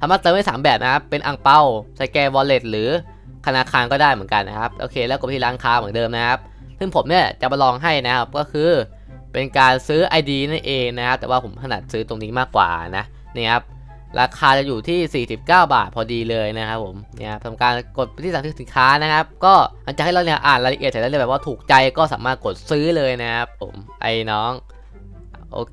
สามารถเติมได้สามแบบนะครับ เป็นอังเปาสแกนวอลเล็ตหรือธนาคารก็ได้เหมือนกันนะครับ โอเค แล้วกดที่ร้านค้าเหมือนเดิมนะครับ ซึ่งผมเนี่ยจะมาลองให้นะครับ ก็คือเป็นการซื้อ ID นั่นเองนะครับ แต่ว่าผมถนัดซื้อตรงนี้มากกว่านะนี่ครับ ราคาจะอยู่ที่ 49 บาทพอดีเลยนะครับผมเนี่ยทำการกดไปที่สั่งซื้อสินค้านะครับ ก็หลังจากให้เราเนี่ยอ่านรายละเอียดเสร็จแล้วเลยแบบว่าถูกใจก็สามารถกดซื้อเลยนะครับผมไอ้น้องโอเค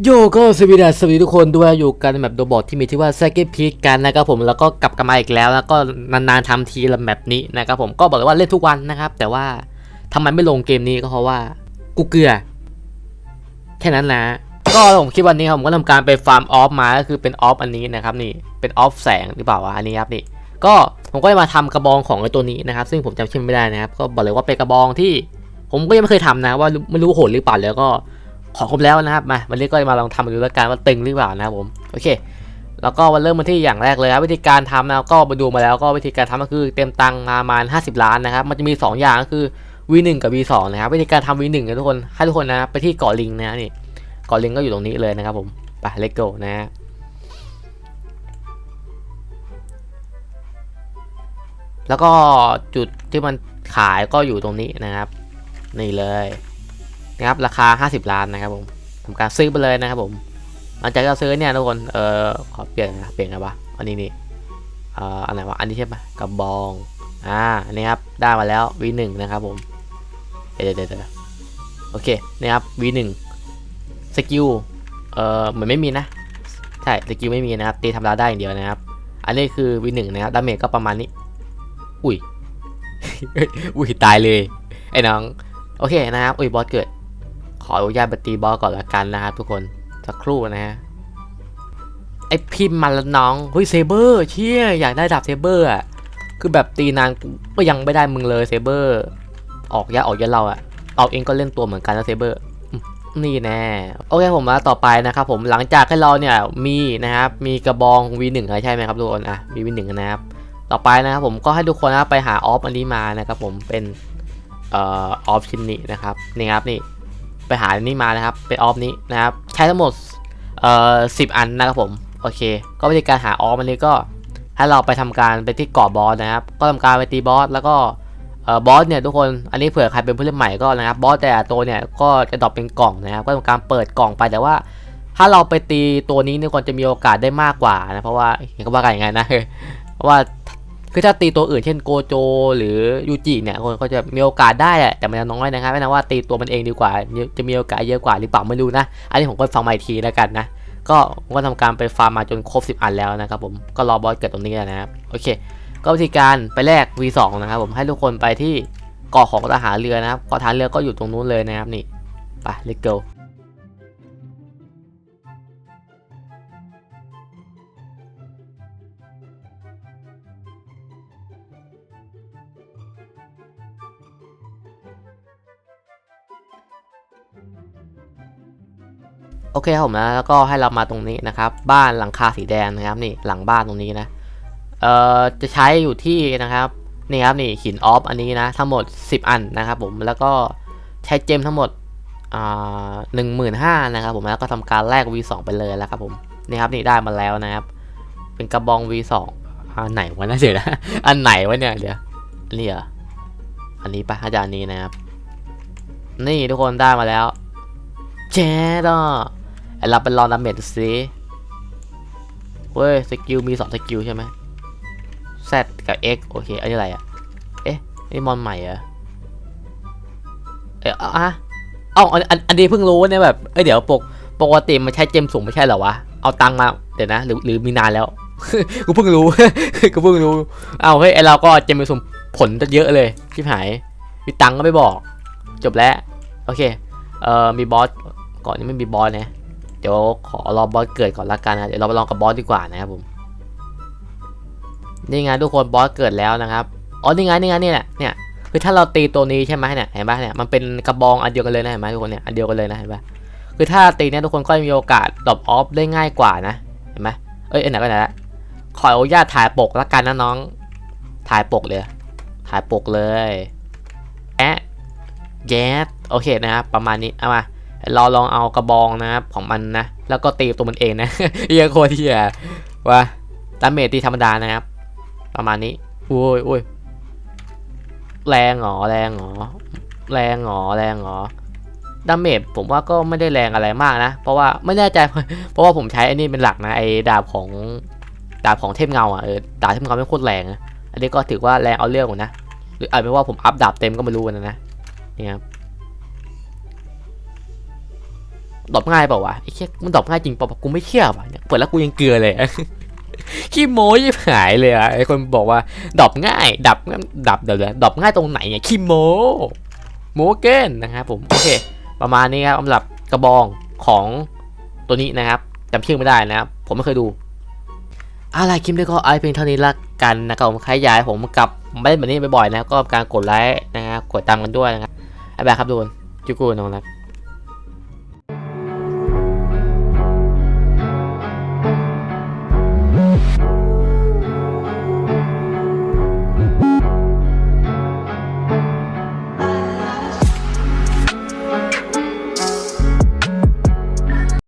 โยก็สวัสดีสวัสดีทุกคนด้วยอยู่กันแบบโดบอทที่มีที่ว่า s ซ c ก d Peak กันนะครับผมแล้วก็กลับกันมาอีกแล้วแล้วก็นานๆทำทีละแบบนี้นะครับผมก็บอกเลยว่าเล่นทุกวันนะครับ แต่ว่าทำไมไม่ลงเกมนี้ก็เพราะว่ากูเกลือ แค่นั้นนะก็ผมคิดวันนี้ครับผมก็ทำการไปฟาร์มออฟมาก็คือเป็นออฟอันนี้นะครับนี่เป็นออฟแสงหรือเปล่าวะอันนี้ครับนี่ ก็ผมก็จะมาทำกระบองของไอ้ตัวนี้นะครับ ซึ่งผมจำชื่อไม่ได้นะครับ ก็บอกเลยว่าเป็นกระบองที่ ผมก็ยังไม่เคยทำนะ ว่าไม่รู้โหดหรือเปล่าแล้วก็ ขอครบแล้วนะครับมาวันนี้ก็มาลองทำดูแล้วกันว่าตึงหรือเปล่านะครับผมโอเค แล้วก็มาเริ่มมาที่อย่างแรกเลยครับวิธีการทำนะก็มาดูมาแล้วก็วิธีการทำก็คือเต็มตังประมาณ 50 ล้านนะครับมันจะมี 2 อย่างก็คือ V1 กับ V2 นะครับวิธีการทำ V1 นะทุกคนให้ทุกคนนะไปที่เกาะลิงนะนี่เกาะลิงก็อยู่ตรงนี้เลยนะครับผมไปเลโก้นะฮะแล้วก็จุดที่มันขายก็อยู่ตรงนี้นะครับ นี่เลย นะครับราคา 50 ล้านนะครับผมทำการซื้อไปเลยนะครับผมหลังจากเราซื้อเนี่ยทุกคนเออขอเปลี่ยนนะเปลี่ยนนะวะอันนี้นี่เอ่ออันไหนวะอันนี้ใช่ปะกระบองอ่าอันนี้ครับได้มาแล้ว V1 นะครับผมเดี๋ยวเดี๋ยวเดี๋ยวโอเคนี่ครับ V1 สกิลเอ่อเหมือนไม่มีนะใช่สกิลไม่มีนะครับตีธรรมดาได้อย่างเดียวนะครับ อันนี้คือ V1 นะครับดาเมจก็ประมาณนี้ อุ้ยอุ้ยตายเลยไอ้น้อง โอเคนะครับอุ้ยบอสเกิด ขออนุญาตไปตีบอสก่อนละกันนะครับทุกคนสักครู่นะฮะไอพิมพ์มาแล้วน้องเฮ้ยเซเบอร์เชี่ยอยากได้ดาบเซเบอร์อะคือแบบตีนานก็ยังไม่ได้มึงเลยเซเบอร์ ออกยาออกยาเราอะเอาเองก็เล่นตัวเหมือนกันนะเซเบอร์นี่แน่โอเคผมมาต่อไปนะครับผมหลังจากให้เราเนี่ยมีนะครับมีกระบอง V1 ใช่ไหมครับทุกคนอะมี V1 นะครับต่อไปนะครับผมก็ให้ทุกคนนะไปหาออฟอันนี้มานะครับผมเป็นเอ่อออฟชิ้นนี้นะครับนี่ครับนี่ ไปหาอันนี้มานะครับเป็นออฟนี้นะครับ ใช้ทั้งหมดเอ่อสิอันนะครับผม โอเค ก็วิธีการหาออฟอันนี้ก็ให้เราไปทำการไปที่เกาะบอสนะครับ ก็ทำการไปตีบอสแล้วก็เอ่อบอสเนี่ยทุกคน อันนี้เผื่อใครเป็นผู้เล่นใหม่ก็นะครับ บอสแต่ตัวเนี่ยก็จะดรอปเป็นกล่องนะครับ ก็ทำการเปิดกล่องไปแต่ว่า ถ้าเราไปตีตัวนี้เนี่ยคนจะมีโอกาสได้มากกว่านะ เพราะว่าเห็นเขาว่ากันอย่างไงนะเพราะว่า คือถ้าตีตัวอื่นเช่นโกโจ หรือยูจิเนี่ยคนก็จะมีโอกาสได้แหละแต่มันจะน้อยนะครับไม่นะว่าตีตัวมันเองดีกว่า จะมีโอกาสเยอะกว่าหรือเปล่าไม่รู้นะ อันนี้ผมก็ฟังมาอีกทีแล้วกันนะก็ก็ทำการไปฟาร์มมาจนครบ 10 อันแล้วนะครับผมก็รอบอสเกิดตรงนี้แล้วนะครับโอเค ก็วิธีการไปแลก V2 นะครับผมให้ทุกคนไปที่เกาะของทหารเรือนะครับเกาะทหารเรือก็อยู่ตรงนู้นเลยนะครับนี่ไป let's go โอเคครับผมนะแล้วก็ให้เรามาตรงนี้นะครับ บ้านหลังคาสีแดงนะครับนี่หลังบ้านตรงนี้นะเอ่อจะใช้อยู่ที่นะครับนี่ครับนี่หินออฟอันนี้นะทั้งหมด 10 อันนะครับผมแล้วก็ใช้เจมทั้งหมดอ่าหนึ่งหมื่นห้านะครับผมแล้วก็ทำการแลก V2 ไปเลยแล้วครับผมนี่ครับนี่ได้มาแล้วนะครับ เป็นกระบอง V2 อันไหนวะนะเดี๋ยวนะอันไหนวะเนี่ยเดี๋ยวนนี้เหรออันนี้ปะอาจารย์นี้นะครับ นี่ทุกคนได้มาแล้วเจ๊ดอะ เราไปลอดาเมจดูสิเว้ยสกิลมีสองสกิลใช่ไหม Z กับ X โอเคอันนี้อะไรอะ เอ๊ะนี่มอนใหม่เหรอเอ๊ะอะเอ้าอันอันอันนี้เพิ่งรู้เนี่ยแบบเอ้ยเดี๋ยวปกปกติมันใช้เจมสูงไม่ใช่เหรอวะ เอาตังมาเดี๋ยวนะหรือหรือมีนานแล้ว กูเพิ่งรู้ กูเพิ่งรู้ เอาเฮ้ยไอเราก็เจมสูงผลจะเยอะเลยชิบหายมีตังก็ไม่บอก จบแล้ว โอเค เอ่อมีบอสก่อนนี้ไม่มีบอสนะ เดี๋ยวขอรอบอสเกิดก่อนละกันนะเดี๋ยวเราไปลองกับบอสดีกว่านะครับผมนี่ไงทุกคนบอสเกิดแล้วนะครับอ๋อนี่ไงนี่ไงนี่แหละเนี่ยคือถ้าเราตีตัวนี้ใช่ไหมเนี่ยเห็นปะเนี่ยมันเป็นกระบองอันเดียวกันเลยนะเห็นไหมทุกคนเนี่ยอันเดียวกันเลยนะเห็นปะคือถ้าตีเนี่ยทุกคนก็มีโอกาสดรอปออฟได้ง่ายกว่านะเห็นไหมเอ้ยไหนก็ไหนละขออนุญาตถ่ายปกละกันนะน้อง ถ่ายปกเลย ถ่ายปกเลยแอะแยสโอเคนะครับประมาณนี้เอามา เราลองเอากระบองนะครับของมันนะ แล้วก็ตีตัวมันเองนะเฮียโคตรเฮียว่าดาเมจตีธรรมดานะครับ ประมาณนี้อุ้ยอุ้ยแรงเหรอแรงเหรอแรงเหรอแรงเหรอดาเมจผมว่าก็ไม่ได้แรงอะไรมากนะ เพราะว่าไม่แน่ใจ เพราะว่าผมใช้อ้นี่เป็นหลักนะไอ้ดาบของดาบของเทพเงาอะเออดาบเทพเงาไม่โคตรแรงนะอันนี้ก็ถือว่าแรงเอาเรื่องอยู่นะหรืออาจเป็นว่าผมอัพดาบเต็มก็ไม่รู้นะนะนี่ครับ ดรอปง่ายเปล่าวะไอ้เชี่ยมันดรอปง่ายจริงเปล่ากูไม่เชื่อว่ะเปิดแล้วกูยังเกลือเลยขี้โม้ยิ่หายเลยอะไอ้คนบอกว่าดรอปง่ายดับดับเดี๋ยวเดี๋ยวดรอปง่ายตรงไหนเนี่ยขี้โมโมเกนนะครับผมโอเค ประมาณนี้ครับสำหรับกระบองของตัวนี้นะครับจำชื่อไม่ได้นะครับผมไม่เคยดูอะไรคลิปนี้ก็เอเพียงเท่านี้ละกันนะครับผมใครอยากให้ผมกลับไมาเล่นแบบนี้บ่อยๆนะก็การกดไลค์นะครับกดตามกันด้วยนะครับไอแบบครับทุกคนจุกูน้องรัก